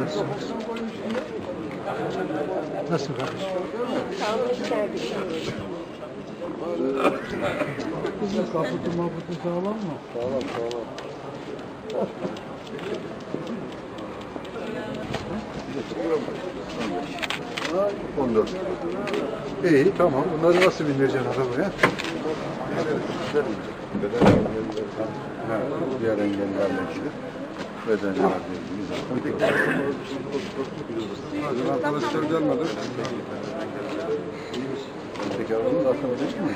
Nasılsınız? Nasıl kardeşim? Kızın kaputu maputu sağlam mı? Sağlam sağlam. 14. İyi tamam. Bunları nasıl bindireceksin arabaya? Engelliler. Ha, diğer engellilerle ilgili. İlgili zaten. Arkadaşlar gelmedi. Peki aranız arkadaş mı?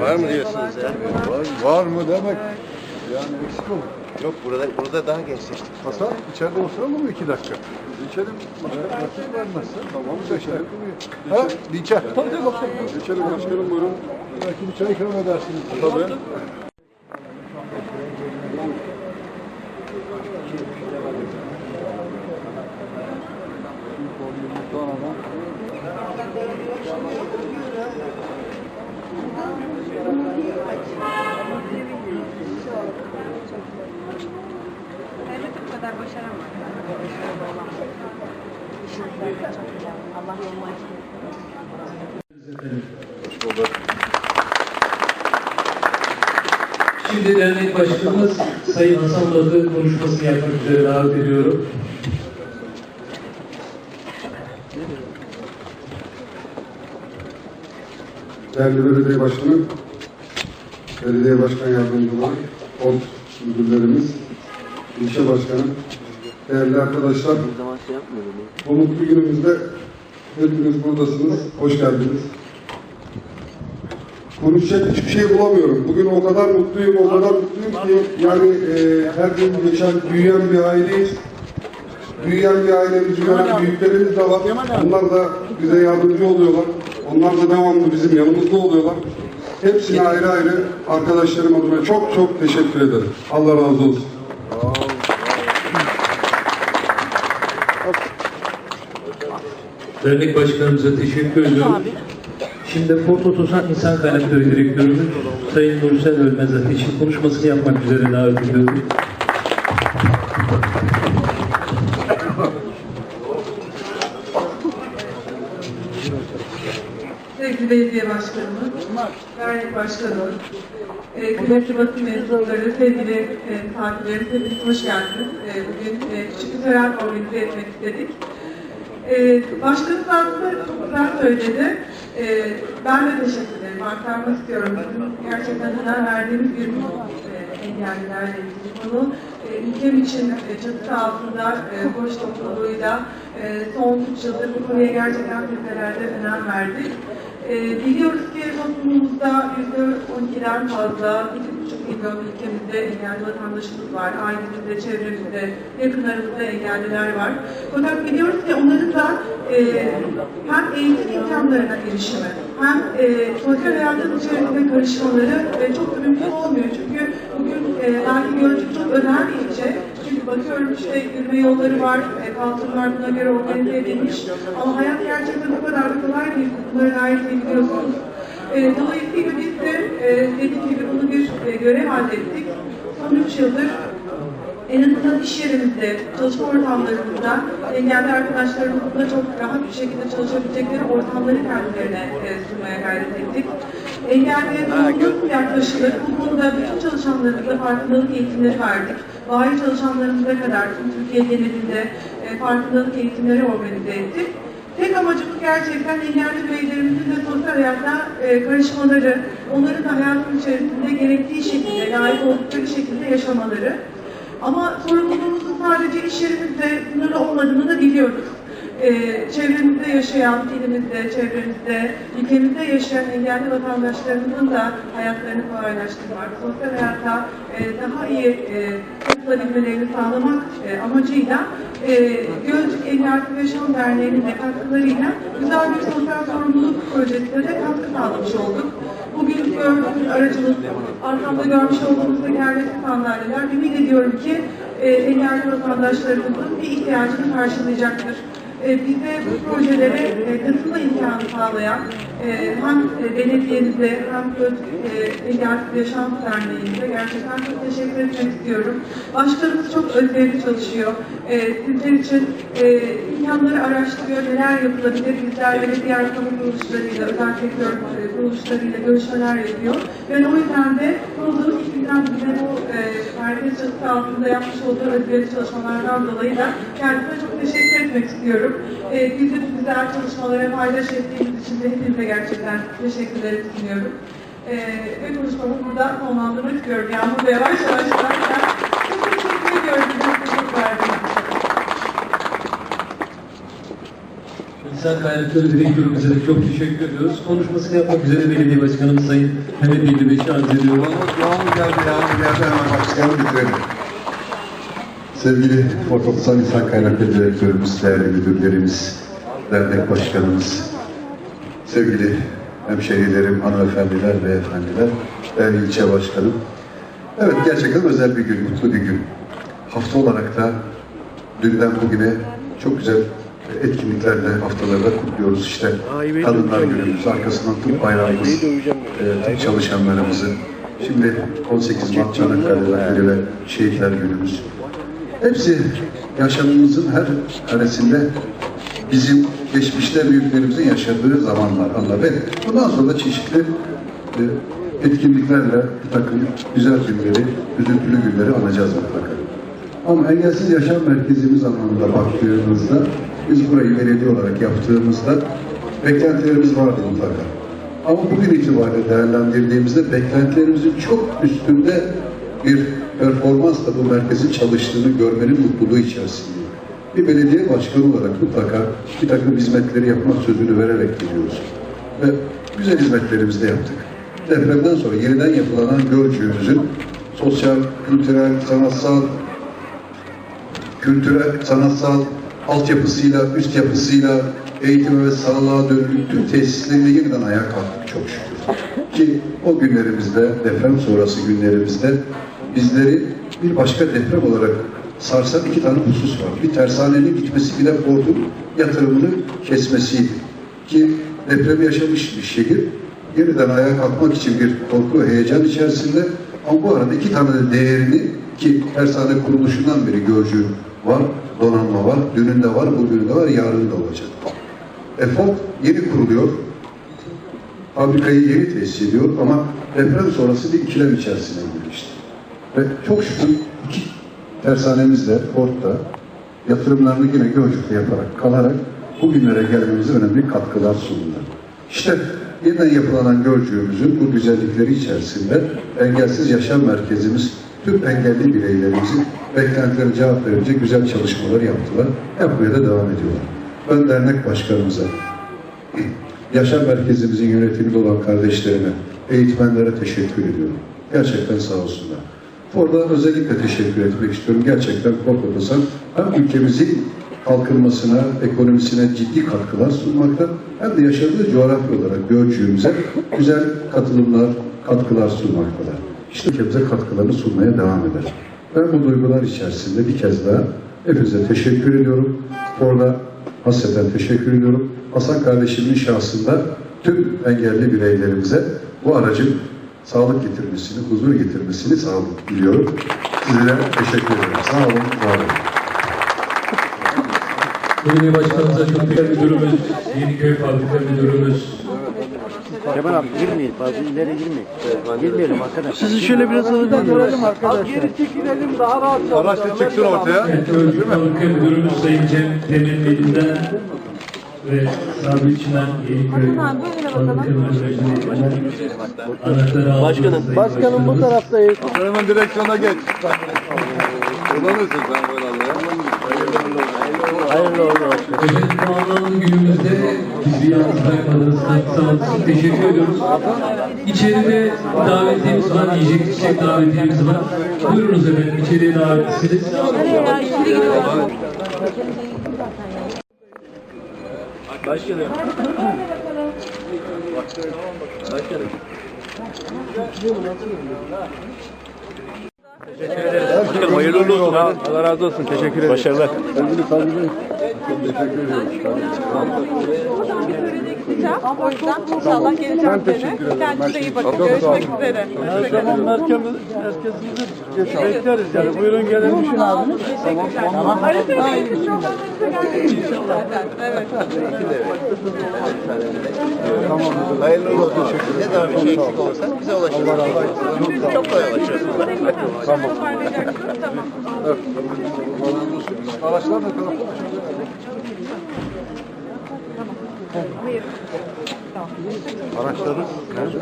Var mı diyorsunuz ya? Var, var mı demek? Yani eksik olur. Yok burada burada daha gençleştik. Hasan içeride oturalım mı iki dakika? İçelim. Vakit vermezse. Tamam beş dakika. Ha? İçer. Tabii tabii. İçelim başkanım buyurun. Belki bir çay ikram edersiniz. Tabii. Devlet bu kadar başaramadı. İşinizden çok güzel. Allah yolunu açık etsin. Hoş bulduk. Şimdi dernek başkanımız Sayın Hasan Batı konuşmasını yapmak üzere davet ediyorum. Değerli Belediye Başkanı, Belediye Başkan Yardımcıları, OT müdürlerimiz, ilçe başkanı, değerli arkadaşlar, bu mutlu günümüzde hepiniz buradasınız, hoş geldiniz. Konuşacak hiçbir şey bulamıyorum. Bugün o kadar mutluyum, o kadar mutluyum ki yani e, her gün geçen büyüyen bir aileyiz. Büyüyen bir ailemiz gören büyüklerimiz de var. Onlar da bize yardımcı oluyorlar. Onlar da devamlı bizim yanımızda oluyorlar. Hepsine ayrı ayrı arkadaşlarım adına çok çok teşekkür ederim. Allah razı olsun. Dernek başkanımıza teşekkür ediyorum. Şimdi Ford Otosan İnsan Kaynakları Direktörümüz Sayın Nursel Ölmez Ateş'in konuşmasını yapmak üzere davet ediyorum. Sevgili belediye başkanımız, dernek başkanı, e, kıymetli basın mensupları, sevgili e, takipçilerimiz hepiniz hoş geldiniz. E, bugün e, küçük bir tören organize etmek istedik. E, başkanımız aslında çok güzel söyledi. E, ben de teşekkür ederim. Aktarmak istiyorum. Gerçekten önem verdiğimiz bir konu e, engellilerle ilgili konu. E, ülkem için e, çatısı altında e, boş topluluğuyla e, son 3 yıldır bu konuya gerçekten bizlerde önem verdik. E, biliyoruz ki toplumumuzda %12'den fazla, 2,5 milyon ülkemizde engelli vatandaşımız var. Ailemizde, çevremizde, yakınlarımızda engelliler var. Fakat biliyoruz ki onların da e, hem eğitim imkanlarına erişimi, hem e, sosyal hayatın içerisinde karışmaları e, çok da mümkün olmuyor. Çünkü bugün e, belki Gölcük çok bir ilçe. Çünkü bakıyorum işte yürüme yolları var, e, kaldırımlar buna göre organize edilmiş. Ama hayat gerçekten o kadar da kolay değil. Bunları gayet iyi biliyorsunuz. E, dolayısıyla biz dediğim gibi bunu bir e, görev hallettik. Son üç yıldır en azından iş yerimizde, çalışma ortamlarımızda engelli arkadaşlarımızla çok rahat bir şekilde çalışabilecekleri ortamları kendilerine e, sunmaya gayret ettik. Engelliye nasıl yaklaşılır? Bu konuda bütün çalışanlarımıza farkındalık eğitimleri verdik. Bayi çalışanlarımıza kadar tüm Türkiye genelinde e, farkındalık eğitimleri organize ettik. Tek amacımız gerçekten engelli bireylerimizin de sosyal hayatta e, karışmaları, onların da hayatın içerisinde gerektiği şekilde, layık oldukları şekilde yaşamaları. Ama sorumluluğumuzun sadece iş yerimizde sınırlı olmadığını da biliyoruz. Ee, çevremizde yaşayan, ilimizde, çevremizde, ülkemizde yaşayan engelli vatandaşlarımızın da hayatlarını kolaylaştırmak, sosyal hayata e, daha iyi e, katılabilmelerini sağlamak e, amacıyla e, Gölcük Engelli Yaşam Derneği'nin de katkılarıyla güzel bir sosyal sorumluluk projesine de katkı sağlamış olduk. Bugün gördüğünüz aracımız, arkamda görmüş olduğunuz tekerlekli sandalyeler ümit ediyorum ki e, engelli vatandaşlarımızın bir ihtiyacını karşılayacaktır. E, bize bu projelere e, katılma imkanı sağlayan e, hem belediyemize hem Göz e, Engelsiz Yaşam Derneği'mize gerçekten çok teşekkür etmek istiyorum. Başkanımız çok özverili çalışıyor. Sizler için imkanları araştırıyor, neler yapılabilir. Bizlerle ve diğer kamu kuruluşlarıyla, özel sektör kuruluşlarıyla görüşmeler yapıyor. Ben o yüzden de kurulduğu ilk günden bize bu e, merkez çatısı altında yapmış olduğu özverili çalışmalardan dolayı da kendisine çok teşekkür etmek istiyorum. E, bizim güzel çalışmalara paydaş ettiğimiz için de hepinize gerçekten teşekkürler sunuyorum. E, ve konuşmamı burada sonlandırmak istiyorum. Yağmur da yavaş yavaş başlar. Çok teşekkür ediyorum. Bize teşekkür verdiğiniz için. İnsan Kaynakları Direktörümüze de çok teşekkür ediyoruz. Konuşmasını yapmak üzere Belediye Başkanımız Sayın Mehmet İlli Beş'i arz ediyorum. Yağmur geldi, yağmur geldi. Hemen başlayalım bitirelim. Sevgili Ortodoksal İnsan Kaynakları Direktörümüz, değerli müdürlerimiz, dernek başkanımız, sevgili hemşehrilerim, hanımefendiler ve efendiler, değerli ilçe başkanım. Evet gerçekten özel bir gün, mutlu bir gün. Hafta olarak da dünden bugüne çok güzel etkinliklerle haftalarda kutluyoruz. İşte Kadınlar Günümüz, arkasından tıp bayrağımız, e, tıp çalışanlarımızı. Şimdi 18 Mart Çanakkale Zaferi ve Şehitler Günümüz. Hepsi yaşamımızın her karesinde bizim geçmişte büyüklerimizin yaşadığı zamanlar, anlar. Ve bundan sonra da çeşitli e, etkinliklerle bir takım güzel günleri, üzüntülü günleri anacağız mutlaka. Ama engelsiz yaşam merkezimiz anlamında baktığımızda, biz burayı belediye olarak yaptığımızda beklentilerimiz vardı mutlaka. Ama bugün itibariyle değerlendirdiğimizde beklentilerimizin çok üstünde bir performansla bu merkezin çalıştığını görmenin mutluluğu içerisindeyim. Bir belediye başkanı olarak mutlaka bir takım hizmetleri yapmak sözünü vererek geliyoruz. Ve güzel hizmetlerimizi de yaptık. Depremden sonra yeniden yapılanan Gölcüğümüzün sosyal, kültürel, sanatsal, kültürel, sanatsal altyapısıyla, üst yapısıyla, eğitime ve sağlığa dönük tüm tesislerle yeniden ayağa kalktık çok şükür. Ki o günlerimizde, deprem sonrası günlerimizde bizleri bir başka deprem olarak sarsan iki tane husus var. Bir tersanenin gitmesi bir de Ford'un yatırımını kesmesiydi. Ki depremi yaşamış bir şehir yeniden ayağa kalkmak için bir korku heyecan içerisinde ama bu arada iki tane de değerini ki tersane kuruluşundan beri görcü var, donanma var, dününde var, bugününde var, yarın da olacak. EFOP yeni kuruluyor. Fabrikayı yeni tesis ediyor ama deprem sonrası bir ikilem içerisine girmişti. Ve çok şükür iki tersanemizde, Ford'da yatırımlarını yine Gölcük'te yaparak, kalarak bugünlere gelmemize önemli katkılar sundular. İşte yeniden yapılanan Gölcük'ümüzün bu güzellikleri içerisinde engelsiz yaşam merkezimiz tüm engelli bireylerimizin beklentilerine cevap verecek güzel çalışmalar yaptılar. Yapmaya da devam ediyorlar. Ben dernek başkanımıza, yaşam merkezimizin yönetiminde olan kardeşlerime, eğitmenlere teşekkür ediyorum. Gerçekten sağ olsunlar. Orada özellikle teşekkür etmek istiyorum. Gerçekten Korkut'ta hem ülkemizin kalkınmasına, ekonomisine ciddi katkılar sunmakta hem de yaşadığı coğrafya olarak Gölcüğümüze güzel katılımlar, katkılar sunmaktalar. İşte ülkemize katkılarını sunmaya devam eder. Ben bu duygular içerisinde bir kez daha hepinize teşekkür ediyorum. Orada hasreten teşekkür ediyorum. Hasan kardeşimin şahsında tüm engelli bireylerimize bu aracın sağlık getirmesini, huzur getirmesini sağlık diliyorum. Sizlere teşekkür ederim. Sağ olun, var olun. Belediye Başkanımıza çok teşekkür müdürümüz, Yeniköy Fabrika Müdürümüz, Kemal abi girmeyin. Fazla ileri girmeyin. Girmeyelim arkadaşlar. Sizi şöyle biraz alalım arkadaşlar. Araç da çıksın ortaya. Evet, Gölcük Fabrika Sayın Cem Demir'in elinden ve Sabri Çimen Yeniköy. Başkanım, Sayın başkanım bu Başkanımız. Hemen direksiyona geç. Kullanırsın sen böyle. Hayırlı olsun. Efendim bu anlamlı günümüzde bizi yalnız bırakmadınız. Sağ. Teşekkür ediyoruz. İçeride davetiyemiz var. Yiyecek içecek davetiyemiz var. Buyurunuz efendim. İçeriye davetlisiniz. Nereye ya? İçeri gidiyoruz. Başkanım. Başkanım. Hayırlı uğurlu olsun. Allah razı olsun. Teşekkür ederim. Başarılar. Sevgili Bey, teşekkür ediyorum. O yüzden inşallah geleceğim sene. Kendinize iyi bakın. Görüşmek üzere. Her zaman merkezimizi, bekleriz yani. Buyurun gelin düşün abi. Tamam. Haritayı geçmiş olmanızı zaten. Evet. Hayırlı uğurlu olsun. Ne zaman bir şey eksik olursa bize ulaşın. Çok kolay ulaşırız. Tamam. Toparlayacaksınız. Tamam. Araçlar da tarafı Araçları nerede?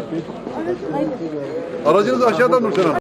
Aracınız aşağıda Nurten Hanım.